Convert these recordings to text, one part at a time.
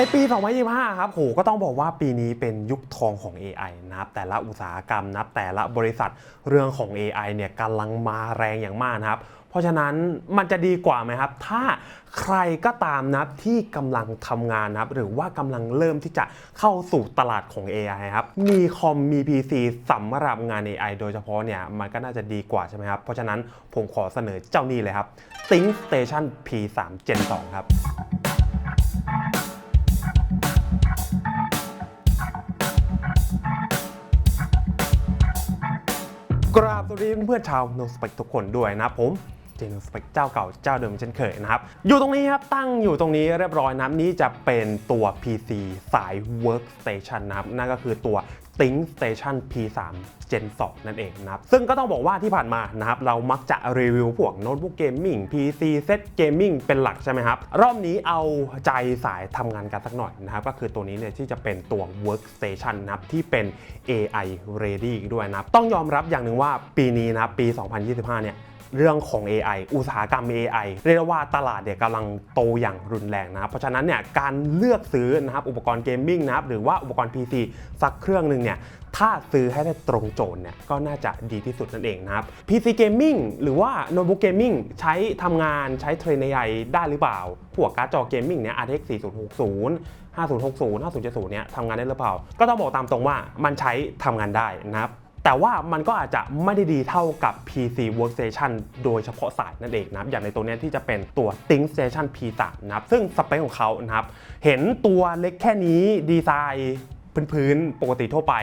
ในปี 2025 ครับโหก็ต้องบอกว่าปีนี้เป็นยุคทองของ AI นะครับแต่ละอุตสาหกรรมนะครับแต่ละบริษัทเรื่องของ AI เนี่ยกำลังมาแรงอย่างมากนะครับ เพราะฉะนั้นมันจะดีกว่าไหมครับ ถ้าใครก็ตามนะที่กำลังทำงานนะครับ หรือว่ากำลังเริ่มที่จะเข้าสู่ตลาดของ AI ครับ มีคอมมี PC สำหรับงาน AI โดยเฉพาะเนี่ยมันก็น่าจะดีกว่าใช่ไหมครับ เพราะฉะนั้นผมขอเสนอเจ้านี้เลยครับ Think Station P3 Gen 2 ครับ กราบสวัสดีเพื่อนชาวโนสเปกทุกคนด้วยนะผมเจนสเปคเจ้าเก่าเจ้าเดิมเช่นเคยนะครับ อยู่ตรงนี้ครับ ตั้งอยู่ตรงนี้เรียบร้อยนะนี่จะเป็นตัว PC สาย Workstation นะครับ นั่นก็คือตัว Think Station P3 Gen 2 นั่นเองนะครับ ซึ่งก็ต้องบอกว่าที่ผ่านมานะครับ เรามักจะรีวิวพวกโน้ตบุ๊กเกมมิ่ง PC เซตเกมมิ่งเป็นหลักใช่ไหมครับ รอบนี้เอาใจสายทำงานกันสักหน่อยนะครับ ก็คือตัวนี้เนี่ยที่จะเป็นตัว Workstation นะครับ ที่เป็น AI ready ด้วยนะครับ ต้องยอมรับอย่างหนึ่งว่าปีนี้นะปี 2025 เนี่ย เรื่องของ AI อุตสาหกรรม AI เรียกได้ว่าตลาดเนี่ยกำลังโตอย่างรุนแรงนะเพราะฉะนั้นเนี่ยการเลือกซื้อนะครับอุปกรณ์เกมมิ่งนะครับหรือว่าอุปกรณ์ PC สักเครื่องหนึ่งเนี่ยถ้าซื้อให้ได้ตรงโจทย์เนี่ยก็น่าจะดีที่สุดนั่นเองนะครับ PC Gaming หรือว่าโน้ตบุ๊กเกมมิ่งใช้ทำงานใช้เทรน AI ได้หรือเปล่าพวกการ์ดจอเกมมิ่งเนี่ย RTX 4060 5060 5070เนี่ยทำงานได้หรือเปล่า ก็ต้องบอกตามตรงว่ามันใช้ทำงานได้นะครับ แต่ว่ามันก็อาจจะไม่ได้ดีเท่ากับ PC Workstation โดยเฉพาะสายนั่นเองนะครับอย่างในตัวนี้ที่จะเป็นตัว Think Station P3 นะครับซึ่งสเปคของเขานะครับเห็นตัวเล็กแค่นี้ดีไซน์พื้นๆ ปกติทั่วไป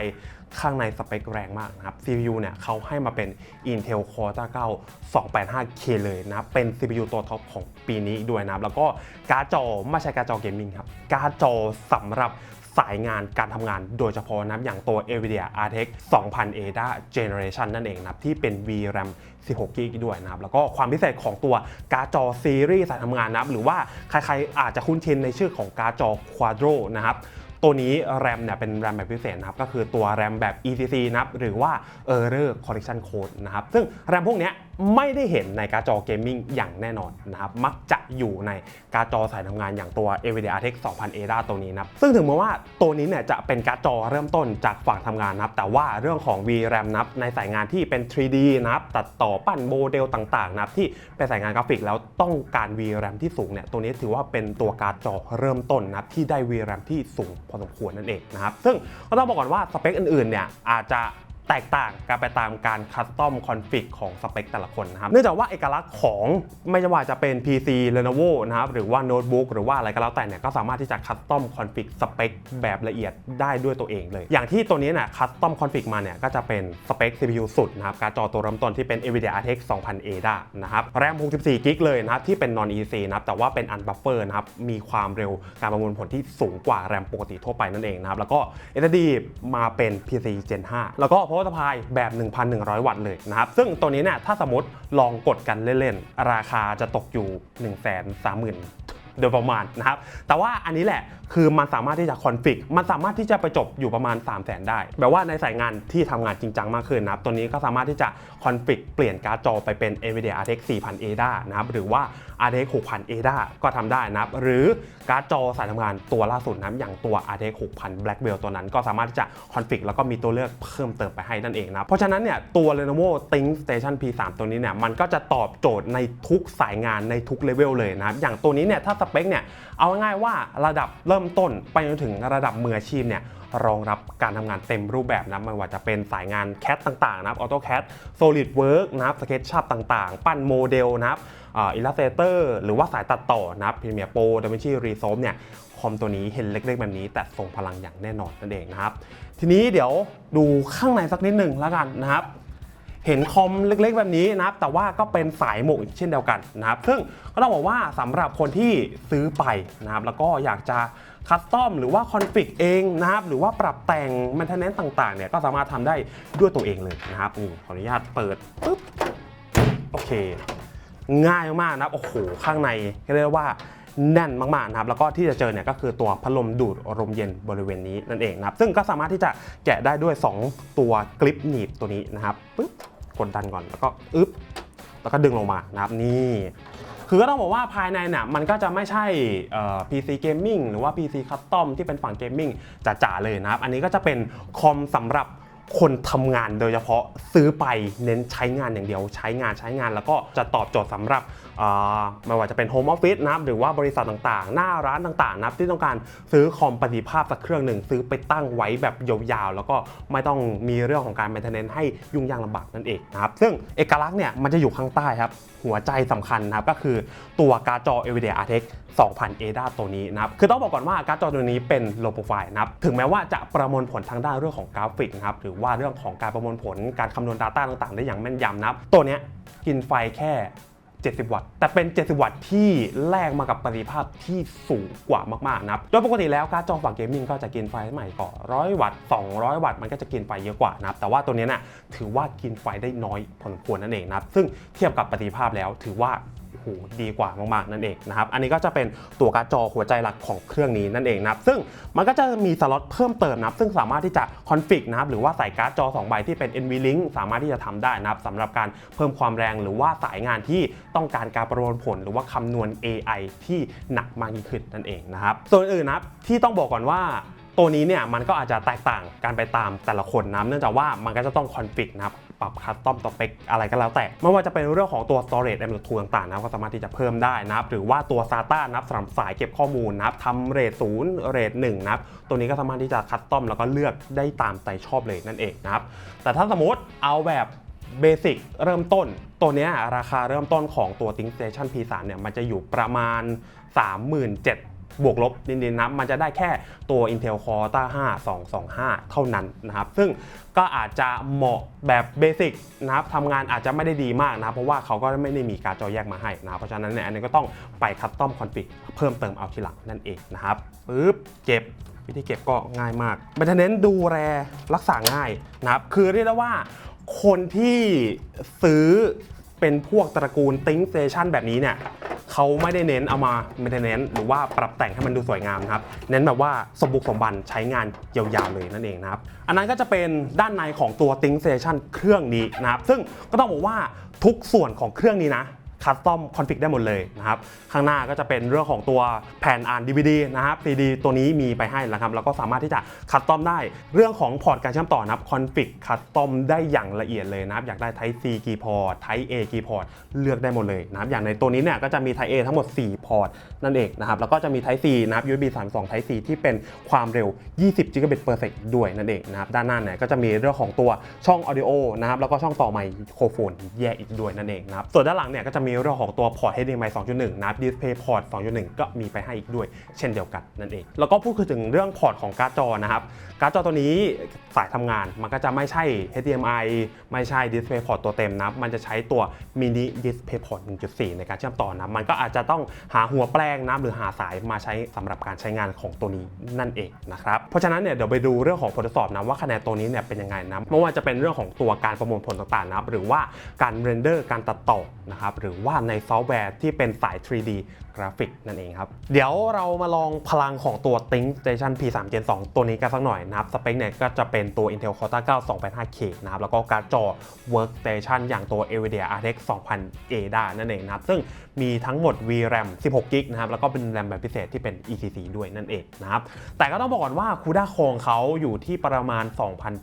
ข้างในสเปคแรงมากนะครับ CPU เนี่ยเขาให้มาเป็น Intel Core 9 285K เลยนะ เป็น CPU ตัวท็อปของปีนี้ด้วยนะ แล้วก็การ์ดจอไม่ใช่การ์ดจอเกมมิ่งครับ การ์ดจอสำหรับ สายงานการทำงานโดยเฉพาะนะอย่างตัว NVIDIA RTX 2000 ADA Generation นั่นเองนะที่เป็น VRAM 16 g b ด้วยนะครับแล้วก็ความพิเศษของตัวการ์ดจอซีรีส์สายทำงานนะครับหรือว่าใครๆอาจจะคุ้นชินในชื่อของการ์ดจอ Quadro นะครับตัวนี้ RAM เนี่ยเป็น RAM แบบพิเศษนะครับก็คือตัว RAM แบบ ECC นะครับหรือว่า Error Correction Code นะครับซึ่ง RAM พวกเนี้ย ไม่ได้เห็นในการ์ดจอเกมมิ่งอย่างแน่นอนนะครับ มักจะอยู่ในการ์ดจอสายทำงานอย่างตัว NVIDIA RTX 2000 ADA ตัวนี้นะครับ ซึ่งถึงแม้ว่าตัวนี้เนี่ยจะเป็นการ์ดจอเริ่มต้นจากฝั่งทำงานนะครับ แต่ว่าเรื่องของ VRAM นับในสายงานที่เป็น 3D นะครับ ตัดต่อปั้นโมเดลต่างๆนะครับที่เป็นสายงานกราฟิกแล้วต้องการ VRAM ที่สูงเนี่ยตัวนี้ถือว่าเป็นตัวการ์ดจอเริ่มต้นนะครับที่ได้ VRAM ที่สูงพอสมควรนั่นเองนะครับ ซึ่งก็ต้องบอกก่อนว่าสเปคอื่นๆเนี่ยอาจจะ แตกต่างกันไปตามการคัสตอมคอนฟิกของสเปคแต่ละคนนะครับ เนื่องจากว่าเอกลักษณ์ของไม่ว่าจะเป็น PC Lenovo นะครับ หรือว่าโน้ตบุ๊กหรือว่าอะไรก็แล้วแต่เนี่ย ก็สามารถที่จะคัสตอมคอนฟิกสเปคแบบละเอียดได้ด้วยตัวเองเลย อย่างที่ตัวนี้เนี่ยคัสตอมคอนฟิกมาเนี่ย ก็จะเป็นสเปค CPU สุดนะครับ การ์ดจอตัวเริ่มต้นที่เป็น NVIDIA RTX 2000 ADA นะครับ แรม 64 กิกเลยนะครับ ที่เป็น non EC นะครับ แต่ว่าเป็น unbuffer นะครับ มีความเร็วการประมวลผลที่สูงกว่าแรมปกติทั่วไปนั่นเองนะครับ แล้วก็ SSD มาเป็น PC Gen 5 แล้วก็ power supply แบบ 1,100 วัตต์เลยนะครับ ซึ่งตัวนี้เนี่ยถ้าสมมติลองกดกันเล่นๆ ราคาจะตกอยู่ 130,000โดยประมาณนะครับ แต่ว่าอันนี้แหละคือมันสามารถที่จะคอนฟิก มันสามารถที่จะไปจบอยู่ประมาณ 3 0 0 0 0 0ได้ แบบว่าในสายงานที่ทำงานจริงจังมากขึ้นนะครับ ตัวนี้ก็สามารถที่จะคอนฟิกเปลี่ยนการ์ดจอไปเป็น NVIDIA RTX 4000 ADA นะครับ หรือว่า RTX 6000 ADA ก็ทำได้นะครับ หรือการ์ดจอสายทำงานตัวล่าสุดนะอย่างตัว RTX 6000 Blackwell ตัวนั้นก็สามารถที่จะคอนฟิกแล้วก็มีตัวเลือกเพิ่มเติมไปให้นั่นเองนะเพราะฉะนั้นเนี่ยตัว Lenovo Think Station P3 ตัวนี้เนี่ยมันก็จะตอบโจทย์ในทุกสายงานในทุกเลเวลเลยนะครับอย่างตัวนี้เนี่ยถ้าสเปคเนี่ยเอาง่ายว่าระดับเริ่มต้นไปจนถึงระดับมืออาชีพเนี่ยรองรับการทำงานเต็มรูปแบบนะไม่ว่าจะเป็นสายงาน CAD ต่างๆนะครับ AutoCAD SolidWorks นะครับ SketchUp ต่างๆ ปั้นโมเดลนะครับ อิลลัสเตเตอร์หรือว่าสายตัดต่อนะครับ Premiere Pro DaVinci Resolve เนี่ยคอมตัวนี้เห็นเล็กๆแบบนี้แต่ทรงพลังอย่างแน่นอนนั่นเองนะครับ ทีนี้เดี๋ยวดูข้างในสักนิดหนึ่งแล้วกันนะครับเห็นคอมเล็กๆแบบนี้นะครับ แต่ว่าก็เป็นสายหมกอีกเช่นเดียวกันนะครับ ซึ่งก็ต้องบอกว่าสำหรับคนที่ซื้อไปนะครับ แล้วก็อยากจะคัสตอมหรือว่าคอนฟิกเองนะครับ หรือว่าปรับแต่งแมนเทนเนนต์ต่างๆเนี่ยก็สามารถทำได้ด้วยตัวเองเลยนะครับนี่ขออนุญาตเปิดปุ๊บโอเค ง่ายมากนะครับโอ้โหข้างในเรียกว่าแน่นมากๆนะครับแล้วก็ที่จะเจอเนี่ยก็คือตัวพัดลมดูดลมเย็นบริเวณนี้นั่นเองนะครับซึ่งก็สามารถที่จะแกะได้ด้วย 2 ตัวกลิปหนีบตัวนี้นะครับปึ๊บกดดันก่อนแล้วก็อึ๊บแล้วก็ดึงลงมานะครับนี่คือก็ต้องบอกว่าภายในเนี่ยมันก็จะไม่ใช่ PC Gaming หรือว่า PC Custom ที่เป็นฝั่ง Gaming จ๋าๆเลยนะครับ อันนี้ก็จะเป็นคอมสำหรับ คนทำงานโดยเฉพาะซื้อไปเน้นใช้งานอย่างเดียว ใช้งานใช้งานแล้วก็จะตอบโจทย์สำหรับไม่ว่าจะเป็นโฮมออฟฟิศนะครับหรือว่าบริษัทต่างๆ หน้าร้านต่างๆนะครับที่ต้องการซื้อคอมประสิทธิภาพสักเครื่องหนึ่งซื้อไปตั้งไว้แบบยาวๆ แล้วก็ไม่ต้องมีเรื่องของการ maintenance ให้ยุ่งยากลำบากนั่นเองนะครับซึ่งเอกลักษณ์เนี่ยมันจะอยู่ข้างใต้ครับ หัวใจสำคัญนะครับก็คือตัวการ์ดจอ NVIDIA RTX 2000 ADA ตัวนี้นะครับคือต้องบอกก่อนว่าการ์ดจอตัวนี้เป็น low profile นะครับถึงแม้ว่าจะประมวลผลทางด้านเรื่องของกราฟิกนะครับหรือว่าเรื่องของการประมวลผลการคำนวณ Data ต่างๆ ได้อย่างแม่นยำนะครับตัวเนี้ยกินไฟแค่ 70 วัตต์ แต่เป็น 70 วัตต์ที่แลกมากับประสิทธิภาพที่สูงกว่ามากๆนะครับ โดยปกติแล้วการ์ดจอฝั่งเกมมิ่งก็จะกินไฟใหม่ก่อน100 วัตต์ 200 วัตต์มันก็จะกินไฟเยอะกว่านะครับ แต่ว่าตัวนี้ยน่ะถือว่ากินไฟได้น้อยพอสมควรนั่นเองนะครับ ซึ่งเทียบกับประสิทธิภาพแล้วถือว่า หดีกว่ามากๆนั่นเองนะครับอันนี้ก็จะเป็นตัวการ์ดจอหัวใจหลักของเครื่องนี้นั่นเองนะครับซึ่งมันก็จะมีสล็อตเพิ่มเติมนะครับซึ่งสามารถที่จะคอนฟิกนะครับหรือว่าใส่การ์ดจอ2ใบที่เป็น NVLink สามารถที่จะทำได้นะครับสำหรับการเพิ่มความแรงหรือว่าสายงานที่ต้องการการประมวลผล หรือว่าคำนวณ AI ที่หนักมากยิ่งขึ้นนั่นเองนะครับส่วนอื่นนะครับที่ต้องบอกก่อนว่าตัวนี้เนี่ยมันก็อาจจะแตกต่างกันไปตามแต่ละคนนะเนื่องจากว่ามันก็จะต้องคอนฟิกนะครับ ปรับคัสตอมสเปคอะไรก็แล้วแต่ ไม่ว่าจะเป็นเรื่องของตัว storage M.2 ต่างๆนะครับก็สามารถที่จะเพิ่มได้นะครับหรือว่าตัว SATA นับสำหรับสายเก็บข้อมูลนะครับทำเรทศูนย์เรทหนึ่งนะครับตัวนี้ก็สามารถที่จะคัสตอมแล้วก็เลือกได้ตามใจชอบเลยนั่นเองนะครับแต่ถ้าสมมติเอาแบบเบสิกเริ่มต้น ตัวนี้ราคาเริ่มต้นของตัว ThinkStation P3 เนี่ยมันจะอยู่ประมาณ 37,000 บวกลบนิดๆนะมันจะได้แค่ตัว Intel Core 5 225 เท่านั้นนะครับ ซึ่งก็อาจจะเหมาะแบบเบสิกนะครับทำงานอาจจะไม่ได้ดีมากนะเพราะว่าเขาก็ไม่ได้มีการดจอแยกมาให้นะเพราะฉะนั้นเนี่ยอันนี้ก็ต้องไปคัสตอมคอนฟิกเพิ่มเติมเอาทีหลังนั่นเองนะครับปึ๊บเก็บวิธีเก็บก็ง่ายมากมันจะเน้นดูแลรักษาง่ายนะครับ คือเรียกได้ว่าคนที่ซื้อ เป็นพวกตระกูล Think Station แบบนี้เนี่ยเขาไม่ได้เน้นเอามาไม่ได้เน้น หรือว่าปรับแต่งให้มันดูสวยงามนะครับ เน้นแบบว่าสมบุกสมบันใช้งานยาวๆเลยนั่นเองนะครับ อันนั้นก็จะเป็นด้านในของตัว Think Station เครื่องนี้นะครับ ซึ่งก็ต้องบอกว่าทุกส่วนของเครื่องนี้นะ คัสตอมคอนฟิกได้หมดเลยนะครับข้างหน้าก็จะเป็นเรื่องของตัวแผ่นอ่าน DVD นะครับ CD ตัวนี้มีไปให้แล้วครับแล้วก็สามารถที่จะคัสตอมได้เรื่องของพอร์ตการเชื่อมต่อนะครับคอนฟิกคัสตอมได้อย่างละเอียดเลยนะครับอยากได้ Type C กี่พอร์ต Type A กี่พอร์ตเลือกได้หมดเลยนะครับอย่างในตัวนี้เนี่ยก็จะมี Type A ทั้งหมด 4 พอร์ตนั่นเองนะครับแล้วก็จะมี Type C นะครับ USB 3.2 Type C ที่เป็นความเร็ว 20 Gigabit per sec ด้วยนั่นเองนะครับด้านหน้าเนี่ยก็จะมีเรื่องของตัวช่อง Audio นะครับแล้วก็ช่องต่อไมโครโฟนแยกอีกด้วยนั่นเองนะครับส่วนด้านหลังเนี่ยก็จะมีเรื่องของตัวพอร์ต HDMI 2.1 นะครับ Display Port 2.1 ก็มีไปให้อีกด้วย เช่นเดียวกันนั่นเอง แล้วก็พูดถึงเรื่องพอร์ตของการ์ดจอนะครับ การ์ดจอตัวนี้สายทำงานมันก็จะไม่ใช่ HDMI ไม่ใช่ Display Port ตัวเต็มนะ มันจะใช้ตัว Mini Display Port 1.4 ในการเชื่อมต่อนะ มันก็อาจจะต้องหาหัวแปลงนะหรือหาสายมาใช้สำหรับการใช้งานของตัวนี้นั่นเองนะครับ เพราะฉะนั้นเนี่ยเดี๋ยวไปดูเรื่องของผลทดสอบนะว่าคะแนนตัวนี้เนี่ยเป็นยังไงนะไม่ว่าจะเป็นเรื่องของตัวการประมวลผลต่างๆนะหรือว่าการเรนเดอร์การตัดต่อนะครับหรือว่าในซอฟต์แวร์ที่เป็นสาย 3D ราฟิกนั่นเองครับ เดี๋ยวเรามาลองพลังของตัว Think Station P3 Gen 2ตัวนี้กันสักหน่อยนะครับ สเปคเนี่ยก็จะเป็นตัว Intel Core 9 285K นะครับ แล้วก็การ์ดจอ Workstation อย่างตัว NVIDIA RTX 2000 ADA นั่นเองนะครับ ซึ่งมีทั้งหมด VRAM 16 g b นะครับ แล้วก็เป็น RAM แบบพิเศษที่เป็น ECC ด้วยนั่นเองนะครับ แต่ก็ต้องบอกก่อนว่า CUDA Core เขาอยู่ที่ประมาณ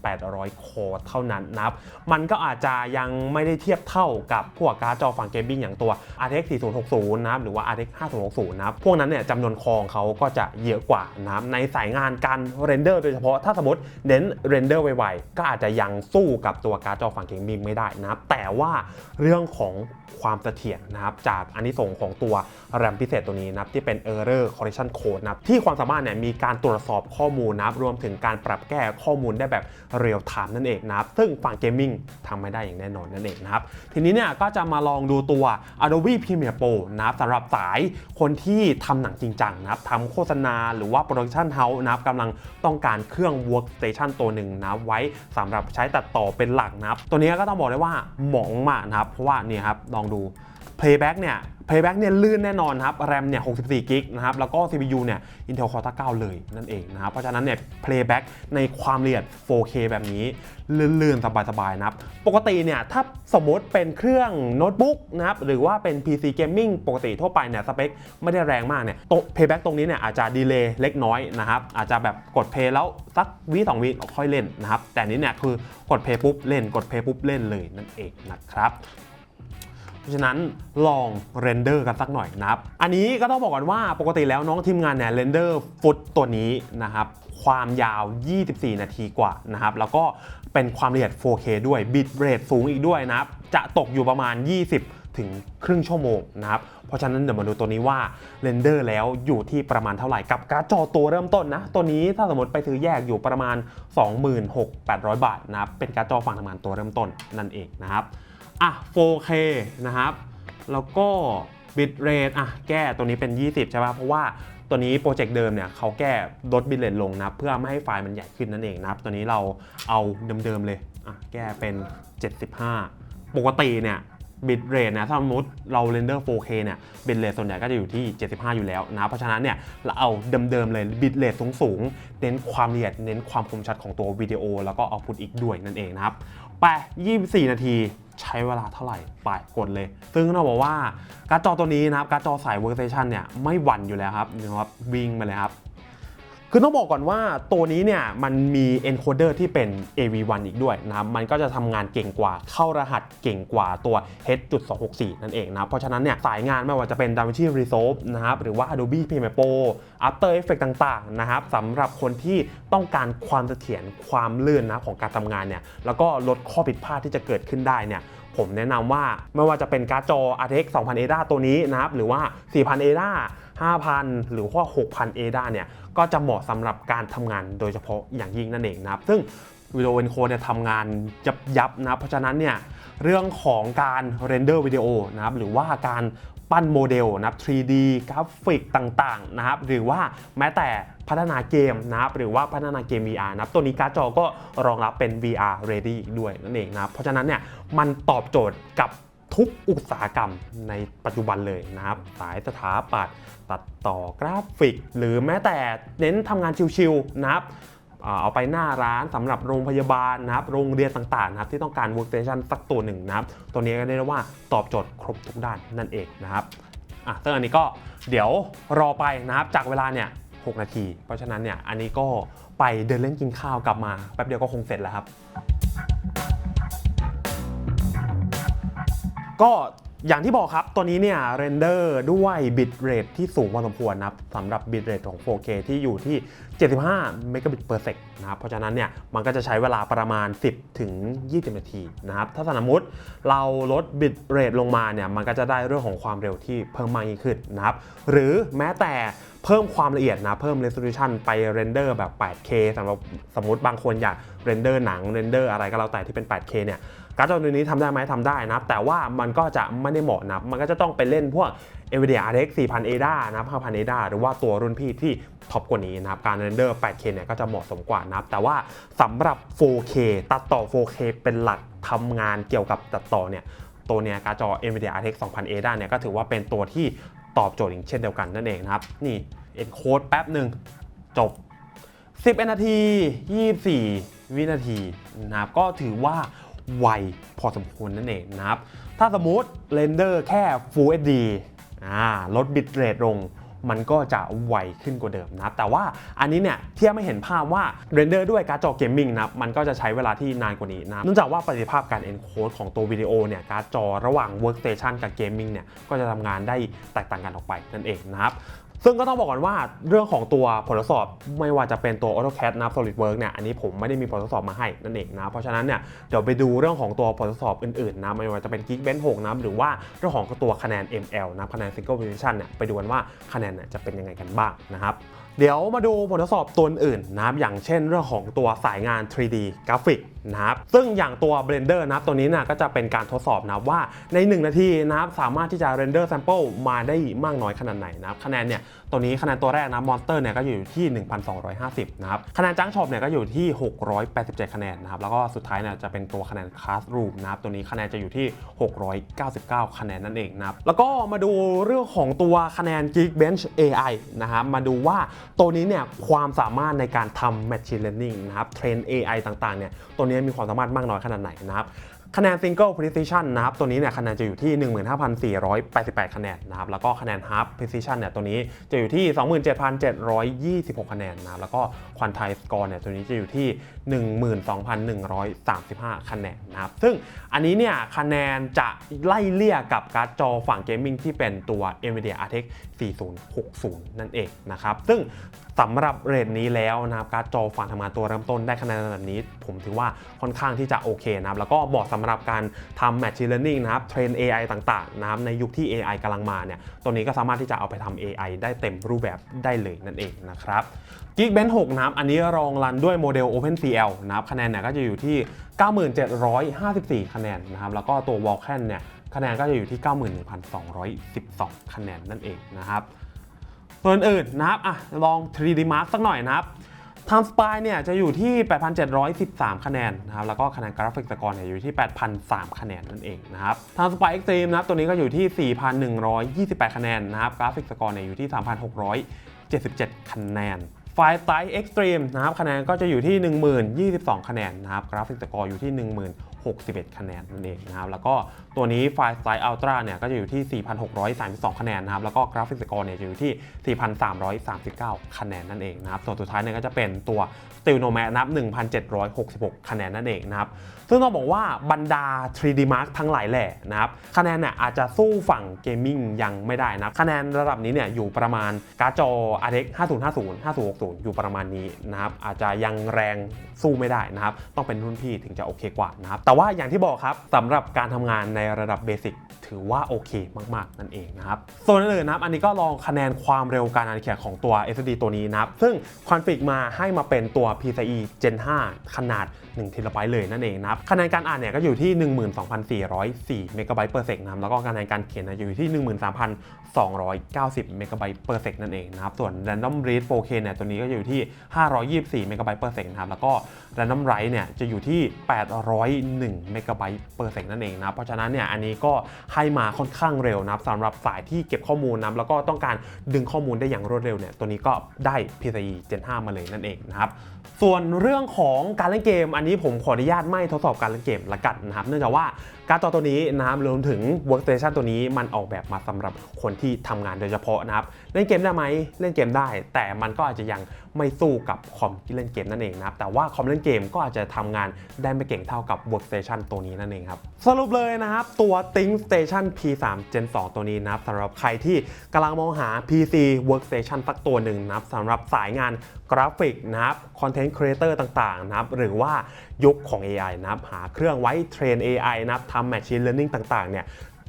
2,800 โคร์เท่านั้นนะครับ มันก็อาจจะยังไม่ได้เทียบเท่ากับพวกการ์ดจอฝั่งเกมมิ่งอย่างตัว RTX 4060 นะครับ หรือว่า RTX 5060นะครับพวกนั้นเนี่ยจำนวนคองเขาก็จะเยอะกว่านะครับในสายงานการเรนเดอร์โดยเฉพาะถ้าสมมติเน้นเรนเดอร์ไวๆ ก็อาจจะยังสู้กับตัวการ์ดจอฝั่งเกมมิ่งไม่ได้นะครับแต่ว่าเรื่องของความเสถียรนะครับจากอันนี้ส่งของตัวแรมพิเศษตัวนี้นะครับที่เป็น Error Correction Code นะครับที่ความสามารถเนี่ยมีการตรวจสอบข้อมูลนะครับรวมถึงการปรับแก้ข้อมูลได้แบบเรียลไทม์นั่นเองนะครับซึ่งฝั่งเกมมิ่งทำไม่ได้อย่างแน่นอนนั่นเองนะครับทีนี้เนี่ยก็จะมาลองดูตัว Adobe Premiere Pro นะครับสำหรับสายคนที่ทำหนังจริงจังนะครับทำโฆษณาหรือว่าโปรดักชันเฮาส์นะครับกำลังต้องการเครื่อง Workstation ตัวหนึ่งนะไว้สำหรับใช้ตัดต่อเป็นหลักนะครับ ตัวนี้ก็ต้องบอกได้ว่าเหมาะมากนะครับ เพราะว่านี่ครับลองดู playback เนี่ย playback เนี่ยลื่นแน่นอนครับ RAM เนี่ย 64 กิกนะครับ แล้วก็ CPU เนี่ย Intel Core 9เลยนั่นเองนะครับ เพราะฉะนั้นเนี่ย playback ในความละเอียด 4K แบบนี้ลื่นๆ สบายๆ นะครับ ปกติเนี่ย ถ้าสมมติเป็นเครื่องโน้ตบุ๊กนะครับ หรือว่าเป็น PC Gaming ปกติทั่วไปเนี่ย สเปคไม่ได้แรงมากเนี่ยตรง playback ตรงนี้เนี่ยอาจจะดีเลย์เล็กน้อยนะครับ อาจจะแบบกด play แล้วสักวิสองวิค่อยเล่นนะครับ แต่นนี้เนี่ยคือกด play ปุ๊บเล่น กด play ปุ๊บเล่นเลยนั่นเองนะครับ เพราะฉะนั้นลองเรนเดอร์กันสักหน่อยนะครับ อันนี้ก็ต้องบอกก่อนว่าปกติแล้วน้องทีมงานเนี่ยเรนเดอร์ฟุตตัวนี้นะครับความยาว 24 นาทีกว่านะครับ แล้วก็เป็นความละเอียด 4K ด้วยบิตเรทสูงอีกด้วยนะครับ จะตกอยู่ประมาณ 20 ถึงครึ่งชั่วโมงนะครับ เพราะฉะนั้นเดี๋ยวมาดูตัวนี้ว่าเรนเดอร์แล้วอยู่ที่ประมาณเท่าไหร่กับการ์ดจอตัวเริ่มต้นนะ ตัวนี้ถ้าสมมติไปซื้อแยกอยู่ประมาณ 26,800 บาทนะครับ เป็นการ์ดจอฝั่งทำงานตัวเริ่มต้นนั่นเองนะครับ อะ 4K นะครับ แล้วก็บิตเรทอะ แก้ตัวนี้เป็น 20 ใช่ป่ะ เพราะว่าตัวนี้โปรเจกต์เดิมเนี่ยเขาแก้ลดบิตเรทลงนะเพื่อไม่ให้ไฟล์มันใหญ่ขึ้นนั่นเองนะครับ ตัวนี้เราเอาเดิมๆเลย อะ แก้เป็น 75 ปกติเนี่ย บิตเรทนะถ้าสมมติเราเรนเดอร์ 4K เนี่ยบิตเรทส่วนใหญ่ก็จะอยู่ที่ 75 อยู่แล้วนะเพราะฉะนั้นเนี่ยเราเอาเดิมๆเลยบิตเรทสูงๆเน้นความละเอียดเน้นความคมชัดของตัววิดีโอ แล้วก็เอาพุตอีกด้วยนั่นเองนะครับไป 24 นาทีใช้เวลาเท่าไหร่ไปกดเลย ซึ่งเราบอกว่าการ์ดจอตัวนี้นะครับการ์ดจอสาย Workstation เนี่ยไม่หวั่นอยู่แล้วครับนะครับวิ่งมาเลยครับ คือต้องบอกก่อนว่าตัวนี้เนี่ยมันมี encoder ที่เป็น AV1 อีกด้วยนะครับมันก็จะทำงานเก่งกว่าเข้ารหัสเก่งกว่าตัว H.264 นั่นเองนะเพราะฉะนั้นเนี่ยสายงานไม่ว่าจะเป็น DaVinci Resolve นะครับหรือว่า Adobe Premiere Pro After Effects ต่างๆนะครับสำหรับคนที่ต้องการความเสถียรความลื่นนะของการทำงานเนี่ยแล้วก็ลดข้อผิดพลาดที่จะเกิดขึ้นได้เนี่ยผมแนะนำว่าไม่ว่าจะเป็นการ์ดจอ RTX 2000 ADA ตัวนี้นะครับหรือว่า 4000 ADA 5,000 หรือว่า 6,000 ADA เนี่ย ก็จะเหมาะสำหรับการทำงานโดยเฉพาะอย่างยิ่งนั่นเองนะครับ ซึ่งวิดีโอเอนโคเนี่ยทำงานยับยับนะเพราะฉะนั้นเนี่ยเรื่องของการเรนเดอร์วิดีโอนะครับหรือว่าการปั้นโมเดลนะครับ 3D กราฟิกต่างๆนะครับหรือว่าแม้แต่พัฒนาเกมนะครับหรือว่าพัฒนาเกม VR นะครับตัวนี้การ์ดจอก็รองรับเป็น VR ready ด้วยนั่นเองนะครับเพราะฉะนั้นเนี่ยมันตอบโจทย์กับ ทุกอุตสาหกรรมในปัจจุบันเลยนะครับ สายสถาปัตย์ตัดต่อกราฟิก หรือแม้แต่เน้นทำงานชิวๆนะครับเอาไปหน้าร้านสำหรับโรงพยาบาลนะครับ โรงเรียนต่างๆนะครับที่ต้องการ workstation สักตัวหนึ่งนะครับ ตัวนี้ก็เรียกได้ว่าตอบโจทย์ครบทุกด้านนั่นเองนะครับอะซึ่งอันนี้ก็เดี๋ยวรอไปนะครับจากเวลาเนี่ย6นาที เพราะฉะนั้นเนี่ยอันนี้ก็ไปเดินเล่นกินข้าวกลับมาแป๊บเดียวก็คงเสร็จแล้วครับ ก็อย่างที่บอกครับ ตัวนี้เนี่ยเรนเดอร์ด้วยบิตเรทที่สูงพอสมควรนะครับสำหรับบิตเรทของ 4K ที่อยู่ที่ 75 เมกะบิต per sec นะครับ เพราะฉะนั้นเนี่ยมันก็จะใช้เวลาประมาณ 10 ถึง 20 นาทีนะครับ ถ้าสมมติเราลดบิตเรทลงมาเนี่ย มันก็จะได้เรื่องของความเร็วที่เพิ่มมากยิ่งขึ้นนะครับ หรือแม้แต่เพิ่มความละเอียดนะ เพิ่ม resolution ไปเรนเดอร์แบบ 8K สำหรับสมมติบางคนอยากเรนเดอร์หนังเรนเดอร์อะไรก็แล้วแต่ที่เป็น 8K เนี่ย การ์ดจอตัวนี้ทำได้ไหมทำได้นะครับ แต่ว่ามันก็จะไม่ได้เหมาะนะมันก็จะต้องไปเล่นพวก NVIDIA RX 4000 ADA นะครับ5,000 ADA หรือว่าตัวรุ่นพี่ที่ท็อปกว่านี้นะครับ การเรนเดอร์ 8K เนี่ยก็จะเหมาะสมกว่านะครับ แต่ว่าสำหรับ 4K ตัดต่อ 4K เป็นหลักทำงานเกี่ยวกับตัดต่อเนี่ยตัวเนี้ยการ์ดจอ NVIDIA RX 2000 ADA เนี่ยก็ถือว่าเป็นตัวที่ตอบโจทย์อย่างเช่นเดียวกันนั่นเองนะครับ นี่ encode แป๊บหนึ่งจบ 10 นาที 24 วินาทีนะครับก็ถือว่า ไวพอสมควรนั่นเองนะครับ ถ้าสมมติเรนเดอร์แค่ Full HD ลดบิตเรทลงมันก็จะไวขึ้นกว่าเดิมนะครับแต่ว่าอันนี้เนี่ยเทียบไม่เห็นภาพว่าเรนเดอร์ด้วยการ์ดจอเกมมิ่งนะครับมันก็จะใช้เวลาที่นานกว่านี้นะเนื่องจากว่าประสิทธิภาพการ encode ของตัววิดีโอเนี่ยการ์ดจอระหว่าง workstation กับ gaming เนี่ยก็จะทำงานได้แตกต่างกันออกไปนั่นเองนะครับ ซึ่งก็ต้องบอกก่อนว่าเรื่องของตัวผลทดสอบไม่ว่าจะเป็นตัว AutoCAD นะครับ SolidWorks เนี่ยอันนี้ผมไม่ได้มีผลทดสอบมาให้นั่นเองนะเพราะฉะนั้นเนี่ยเดี๋ยวไปดูเรื่องของตัวผลทดสอบอื่นๆนะไม่ว่าจะเป็น Geekbench 6นะหรือว่าเรื่องของตัวคะแนน ML นะคะแนน Single Precision เนี่ยไปดูกันว่าคะแนนเนี่ยจะเป็นยังไงกันบ้างนะครับเดี๋ยวมาดูผลทดสอบตัวอื่นนะครับอย่างเช่นเรื่องของตัวสายงาน 3D กราฟิก นะครับซึ่งอย่างตัว Blender นะครับตัวนี้นะก็จะเป็นการทดสอบนะว่าใน 1 นาทีนะครับสามารถที่จะ render sample มาได้มากน้อยขนาดไหนนะครับคะแนนเนี่ยตัวนี้คะแนนตัวแรกนะ Monster เนี่ยก็อยู่ที่ 1,250นะครับคะแนนจังช็อปเนี่ยก็อยู่ที่ 687 คะแนนนะครับแล้วก็สุดท้ายเนี่ยจะเป็นตัวคะแนน Classroom นะครับตัวนี้คะแนนจะอยู่ที่ 699 คะแนนนั่นเองนะครับแล้วก็มาดูเรื่องของตัวคะแนน Geekbench AI นะครับมาดูว่าตัวนี้เนี่ยความสามารถในการทำ Machine Learning นะครับเทรน AI ต่างๆเนี่ยตัวนี้มีความสามารถมากน้อยขนาดไหนนะครับคะแนน Single Precision นะครับตัวนี้เนี่ยคะแนนจะอยู่ที่ 15,488 คะแนนนะครับแล้วก็คะแนน Half Precision เนี่ยตัวนี้จะอยู่ที่ 27,726 คะแนนนะครับแล้วก็ Quantile Score เนี่ยตัวนี้จะอยู่ที่ 12,135 คะแนนนะครับซึ่งอันนี้เนี่ยคะแนนจะไล่เลี่ยกับการ์ดจอฝั่งเกมมิ่งที่เป็นตัว NVIDIA RTX 4060 นั่นเองนะครับซึ่งสำหรับเรทนี้แล้วนะครับการ์ดจอฝั่งทำงานตัวเริ่มต้นได้คะแนนระดับนี้ ผมถือว่าค่อนข้างที่จะโอเคนะครับแล้วก็เหมาะสำหรับการทำ Machine Learning นะครับเทรน AI ต่างๆนะครับในยุคที่ AI กำลังมาเนี่ยตัวนี้ก็สามารถที่จะเอาไปทำ AI ได้เต็มรูปแบบได้เลยนั่นเองนะครับ Geekbench 6นะครับอันนี้รองรันด้วยโมเดล OpenCL นะครับคะแนนเนี่ยก็จะอยู่ที่ 9754 คะแนนนะครับแล้วก็ตัว Vulkan เนี่ยคะแนนก็จะอยู่ที่ 91,212 คะแนนนั่นเองนะครับ ส่วนอื่นนะครับอะลอง 3D Mark สักหน่อยนะครับ Time Spy เนี่ยจะอยู่ที่ 8,713 คะแนนนะครับแล้วก็คะแนนกราฟิกสกอร์เนี่ยอยู่ที่ 8,003 คะแนนนั่นเองนะครับ Time Spy Extreme นะครับตัวนี้ก็อยู่ที่ 4,128 คะแนนนะครับกราฟิกสกอร์เนี่ยอยู่ที่ 3,677 คะแนนไฟล์ไต Extreme นะครับคะแนนก็จะอยู่ที่10,022 คะแนนนะครับกราฟิกสกอร์อยู่ที่ 61 คะแนนนั่นเองนะครับแล้วก็ตัวนี้ไฟล์ไต Ultra เนี่ยก็จะอยู่ที่ 4,632 คะแนนนะครับแล้วก็กราฟิกสกอร์เนี่ยจะอยู่ที่ 4,339 คะแนนนั่นเองนะครับส่วนสุดท้ายเนี่ยก็จะเป็นตัว Steel Nomad นับ 1,766 คะแนนนั่นเองนะครับซึ่งต้องบอกว่าบรรดา 3D Mark ทั้งหลายแหล่นะครับคะแนนเนี่ยอาจจะสู้ฝั่งเกมมิ่งยังไม่ได้นะครับคะแนนระดับนี้เนี่ยอยู่ประมาณการ์ดจอ RX 5050 5060 อยู่ประมาณนี้นะครับอาจจะยังแรงสู้ไม่ได้นะครับต้องเป็นรุ่นพี่ถึงจะโอเคกว่านะครับแต่ว่าอย่างที่บอกครับสำหรับการทำงานในระดับเบสิกถือว่าโอเคมาก ๆ นั่นเองนะครับ ส่วนอื่นนะครับ อันนี้ก็ลองคะแนนความเร็วการอ่านเขียนของตัว SSD ตัวนี้นะครับ ซึ่งคอนฟิกมาให้มาเป็นตัว PCIe Gen 5 ขนาด 1 t b เลยนั่นเองนะครับคะแนนการอ่านเนี่ยก็อยู่ที่ 12,404 MB per sec นะครับแล้วก็คะแนนการเขียนอยู่ที่ 13,290 MB per sec นั่นเองนะครับส่วน Random Read 4K เนี่ยตัวนี้ก็อยู่ที่ 524 MB per sec นะครับแล้วก็ Random Write เนี่ยจะอยู่ที่ 801 MB per sec นั่นเองนะเพราะฉะนั้นเนี่ยอันนี้ก็ให้มาค่อนข้างเร็วนะครับสำหรับสายที่เก็บข้อมูลนะแล้วก็ต้องการดึงข้อมูลได้อย่างรวดเร็วเนี่ยตัวนี้ก็ได้ PCIe Gen 5 มาเลยนั่นเองนะครับส่วนเรื่องของการเล่นเกมอันนี้ผมขออนุญาตไม่ทดสอบการเล่นเกมละกันนะครับ เนื่องจากว่าการ์ดจอตัวนี้นะครับรวมถึง workstation ตัวนี้มันออกแบบมาสำหรับคนที่ทำงานโดยเฉพาะนะครับ เล่นเกมได้ไหมเล่นเกมได้ แต่มันก็อาจจะยังไม่สู้กับคอมที่เล่นเกมนั่นเองนะครับ แต่ว่าคอมเล่นเกมก็อาจจะทำงานได้ไม่เก่งเท่ากับ workstation ตัวนี้นั่นเองครับ สรุปเลยนะครับ ตัว Think Station P3 Gen 2 ตัวนี้นะครับสำหรับใครที่กำลังมองหา PC workstation สักตัวหนึ่งนะครับสำหรับสายงานกราฟิกนะครับ Content Creator ต่างๆนะครับหรือว่ายุคของ AI นะครับหาเครื่องไว้เทรน AI นะครับทำ Machine Learning ต่างๆเนี่ย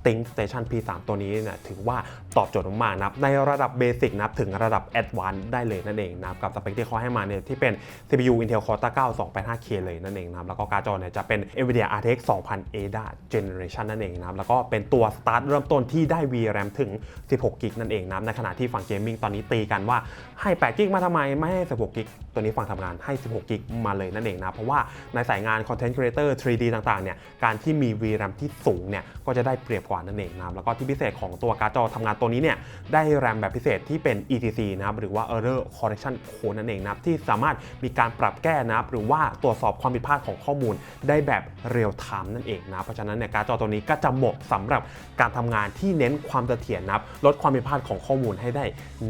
Think Station P3 ตัวนี้เนี่ยถือว่าตอบโจทย์มากๆนะในระดับเบสิกนะครับถึงระดับ Advanced ได้เลยนั่นเองนะกับสเปคที่เขาให้มาเนี่ยที่เป็น CPU Intel Core 9 285K เลยนั่นเองนะแล้วก็การ์ดจอเนี่ยจะเป็น NVIDIA RTX 2000 ADA Generation นั่นเองนะแล้วก็เป็นตัวสตาร์ทเริ่มต้นที่ได้ VRAM ถึง 16กิกนั่นเองนะในขณะที่ฝั่งเกมมิ่งตอนนี้ตีกันว่าให้8กิกมาทำไมไม่ให้ 16กิก ตัวนี้ฝั่งทำงานให้ 16 กิกมาเลยนั่นเองนะ เพราะว่าในสายงาน Content Creator 3D ต่างๆ เนี่ย การที่มี VRAM ที่สูงเนี่ย ก็จะได้เปรียบกว่านั่นเองนะ แล้วก็ที่พิเศษของตัวการ์ดจอทำงานตัวนี้เนี่ย ได้ RAM แบบพิเศษที่เป็น ECC นะครับ หรือว่า Error Correction Code นั่นเองนะ ที่สามารถมีการปรับแก้นะครับ หรือว่าตรวจสอบความผิดพลาดของข้อมูลได้แบบเรียลไทม์นั่นเองนะ เพราะฉะนั้นเนี่ยการ์ดจอตัวนี้ก็จะเหมาะสำหรับการทำงานที่เน้นความเสถียรนะครับ ลดความผิดพลาดของข้อมูลให้ได้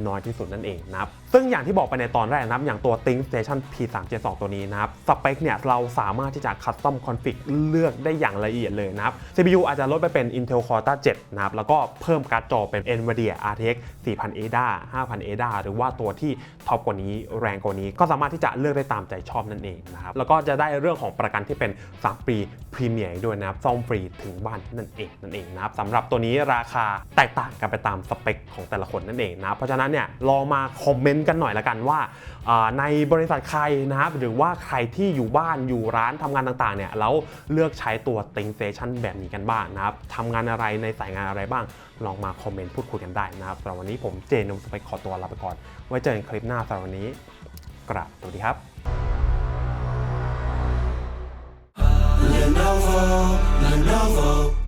น้อยที่สุดนั่นเองนะครับ ซึ่งอย่างที่บอกไปในตอนแรกนะครับอย่างตัว Think Station P372 ตัวนี้นะครับสเปคเนี่ยเราสามารถที่จะ Custom Config เลือกได้อย่างละเอียดเลยนะครับ CPU อาจจะลดไปเป็น Intel Core 7นะครับแล้วก็เพิ่มการ์ดจอเป็น NVIDIA RTX 4000 ADA 5000 ADA หรือว่าตัวที่ท็อปกว่านี้แรงกว่านี้ ก็สามารถที่จะเลือกได้ตามใจชอบนั่นเองนะครับแล้วก็จะได้เรื่องของประกันที่เป็น 3 ปีพรีเมียร์ด้วยนะครับซ่อมฟรีถึงบ้านนั่นเองนั่นเองนะครับสำหรับตัวนี้ราคาแตกต่างกันไปตามสเปคของแต่ละคนนั่นเองนะเพราะฉะนั้นเนี่ยลองมาคอมเมนต์กันหน่อยละกันว่าในบริษัทใครนะครับหรือว่าใครที่อยู่บ้านอยู่ร้านทำงานต่างๆเนี่ยแล้วเลือกใช้ตัว Think Station แบบนี้กันบ้างนะครับทำงานอะไรในสายงานอะไรบ้าง ลองมาคอมเมนต์พูดคุยกันได้นะครับสำหรับวันนี้ผมเจนนมสไปขอตัวลาไปก่อน ไว้เจอกันคลิปหน้าสำหรับวันนี้ กราบสวัสดีครับ Lenovo, Lenovo